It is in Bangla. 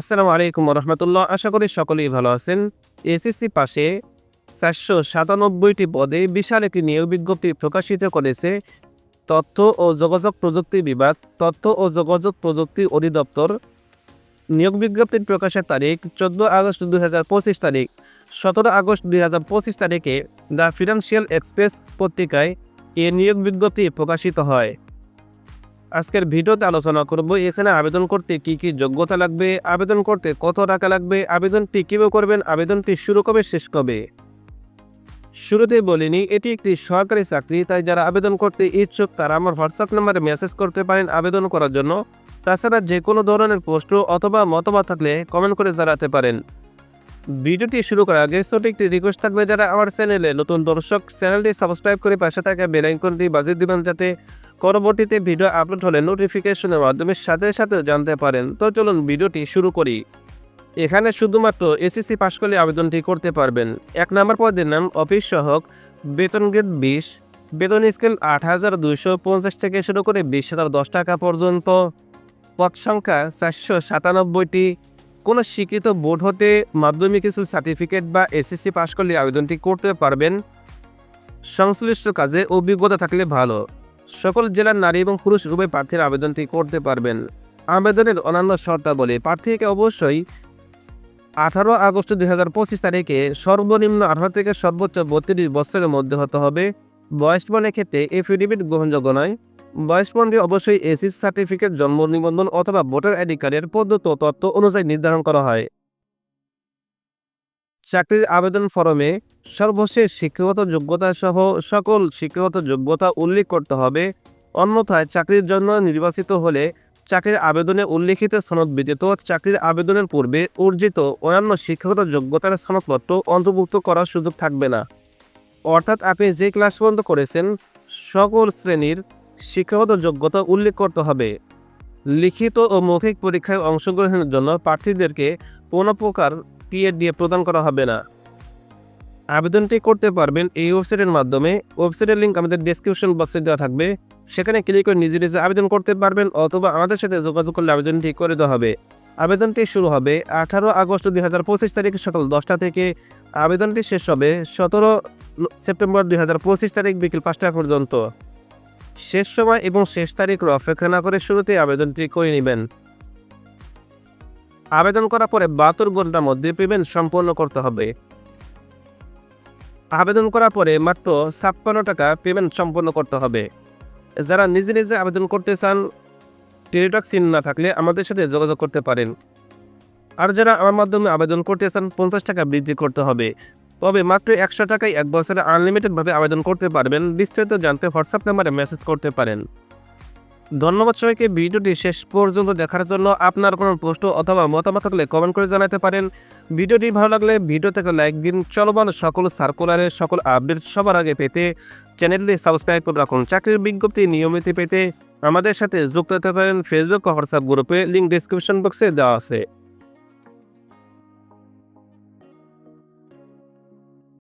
আসসালামু আলাইকুম রহমতুল্লাহ আশা করি সকলেই ভালো আছেন। এসএসসি পাশে চারশো সাতানব্বইটি পদে বিশাল একটি নিয়োগ বিজ্ঞপ্তি প্রকাশিত করেছে তথ্য ও যোগাযোগ প্রযুক্তি বিভাগ, তথ্য ও যোগাযোগ প্রযুক্তি অধিদপ্তর। নিয়োগ বিজ্ঞপ্তির প্রকাশের তারিখ চোদ্দ আগস্ট দুই হাজার পঁচিশ তারিখ। সতেরো আগস্ট দুই হাজার পঁচিশ তারিখে দ্য ফিনান্সিয়াল এক্সপ্রেস পত্রিকায় এ নিয়োগ বিজ্ঞপ্তি প্রকাশিত হয়। আজকের ভিডিওতে আলোচনা করব, এখানে আবেদন করতে কি কি যোগ্যতা লাগবে, আবেদন করতে কত টাকা লাগবে, আবেদনটি কীভাবে করবেন, আবেদনটি শুরু কবে, শেষ কবে? শুরুতে বলিনি এটি একটি সরকারি চাকরি, তাই যারা আবেদন করতে ইচ্ছুক তারা আমার হোয়াটসঅ্যাপ নাম্বারে মেসেজ করতে পারেন আবেদন করার জন্য। তাছাড়া যে কোনো ধরনের প্রশ্ন অথবা মতামত থাকলে কমেন্ট করে জানাতে পারেন। ভিডিওটি শুরু করার আগে ছোট একটি রিকোয়েস্ট থাকবে, যারা আমার চ্যানেলে নতুন দর্শক চ্যানেলটি সাবস্ক্রাইব করে পাশে থাকা বেল আইকনটি বাজিয়ে দিবেন, যাতে পরবর্তীতে ভিডিও আপলোড হলে নোটিফিকেশনের মাধ্যমে সাথে সাথে জানতে পারেন। তো চলুন ভিডিওটি শুরু করি। এখানে শুধুমাত্র এসএসসি পাশ করলে আবেদনটি করতে পারবেন। এক নম্বর পদের নাম অফিস সহক, বেতন গ্রেড বিশ, বেতন স্কেল আট হাজার দুইশো পঞ্চাশ থেকে শুরু করে বিশ হাজার দশ টাকা পর্যন্ত। পদ সংখ্যা চারশো সাতানব্বইটি। কোনো স্বীকৃত বোর্ড হতে মাধ্যমিক কিছু সার্টিফিকেট বা এসএসসি পাশ করলে আবেদনটি করতে পারবেন। সংশ্লিষ্ট কাজে অভিজ্ঞতা থাকলে ভালো। সকল জেলার নারী এবং পুরুষ উভয় প্রার্থীর আবেদনটি করতে পারবেন। আবেদনের অন্যান্য শর্তাবলী, প্রার্থীকে অবশ্যই আঠারো আগস্ট দুই হাজার পঁচিশ তারিখে সর্বনিম্ন আঠারো থেকে সর্বোচ্চ বত্রিশ বছরের মধ্যে হতে হবে। বয়স বনের ক্ষেত্রে এফিডেভিট গ্রহণযোগ্য নয়। বয়স বন্ডে অবশ্যই এসিস সার্টিফিকেট, জন্ম নিবন্ধন অথবা ভোটার আইডি কার্ডের পদ্ধত তথ্য অনুযায়ী নির্ধারণ করা হয়। চাকরির আবেদন ফরমে সর্বশেষ শিক্ষাগত যোগ্যতা সহ সকল শিক্ষাগত যোগ্যতা উল্লেখ করতে হবে। অন্যথায় চাকরির জন্য নির্বাচিত হলে চাকরির আবেদনে উল্লেখিত সনদ ব্যতীত চাকরির আবেদনের পূর্বে অর্জিত অন্যান্য শিক্ষাগত যোগ্যতার সনদপত্র অন্তর্ভুক্ত করার সুযোগ থাকবে না। অর্থাৎ আপনি যে ক্লাস পর্যন্ত করেছেন, সকল শ্রেণির শিক্ষাগত যোগ্যতা উল্লেখ করতে হবে। লিখিত ও মৌখিক পরীক্ষায় অংশগ্রহণের জন্য প্রার্থীদেরকে কোনো প্রকার টিএডিএ প্রদান করা হবে না। আবেদনটি করতে পারবেন এই ওয়েবসাইটের মাধ্যমে। ওয়েবসাইটের লিঙ্ক আমাদের ডেসক্রিপশন বক্সে দেওয়া থাকবে। সেখানে ক্লিক করে নিজে নিজে আবেদন করতে পারবেন অথবা আমাদের সাথে যোগাযোগ করলে আবেদনটি করে দেওয়া হবে। আবেদনটি শুরু হবে আঠারো আগস্ট দুই হাজার পঁচিশ তারিখ সকাল দশটা থেকে। আবেদনটি শেষ হবে সতেরো সেপ্টেম্বর দুই হাজার পঁচিশ তারিখ বিকেল পাঁচটা পর্যন্ত। শেষ সময় এবং শেষ তারিখ অপেক্ষা না করে শুরুতেই আবেদনটি করে নেবেন। আবেদন করার পরে বাহাত্তর ঘণ্টার মধ্যে পেমেন্ট সম্পন্ন করতে হবে। আবেদন করার পরে মাত্র ছাপ্পান্ন টাকা পেমেন্ট সম্পন্ন করতে হবে। যারা নিজে নিজে আবেদন করতে চান, টেলিটক সিম না থাকলে আমাদের সাথে যোগাযোগ করতে পারেন। আর যারা আমার মাধ্যমে আবেদন করতে চান, পঞ্চাশ টাকা বৃদ্ধি করতে হবে। তবে মাত্র একশো টাকায় এক বছরে আনলিমিটেডভাবে আবেদন করতে পারবেন। বিস্তারিত জানতে হোয়াটসঅ্যাপ নাম্বারে মেসেজ করতে পারেন। ধন্যবাদ সবাইকে। ভিডিওটি শেষ পর্যন্ত দেখার জন্য আপনার কোনো প্রশ্ন অথবা মতামত থাকলে কমেন্ট করে জানাতে পারেন। ভিডিওটি ভালো লাগলে ভিডিও থেকে লাইক দিন। চলমান সকল সার্কুলারে সকল আপডেট সবার আগে পেতে চ্যানেলটি সাবস্ক্রাইব করে রাখুন। চাকরির বিজ্ঞপ্তি নিয়মিত পেতে আমাদের সাথে যুক্ত হতে পারেন। ফেসবুক হোয়াটসঅ্যাপ গ্রুপে লিঙ্ক ডিসক্রিপশন বক্সে দেওয়া আছে।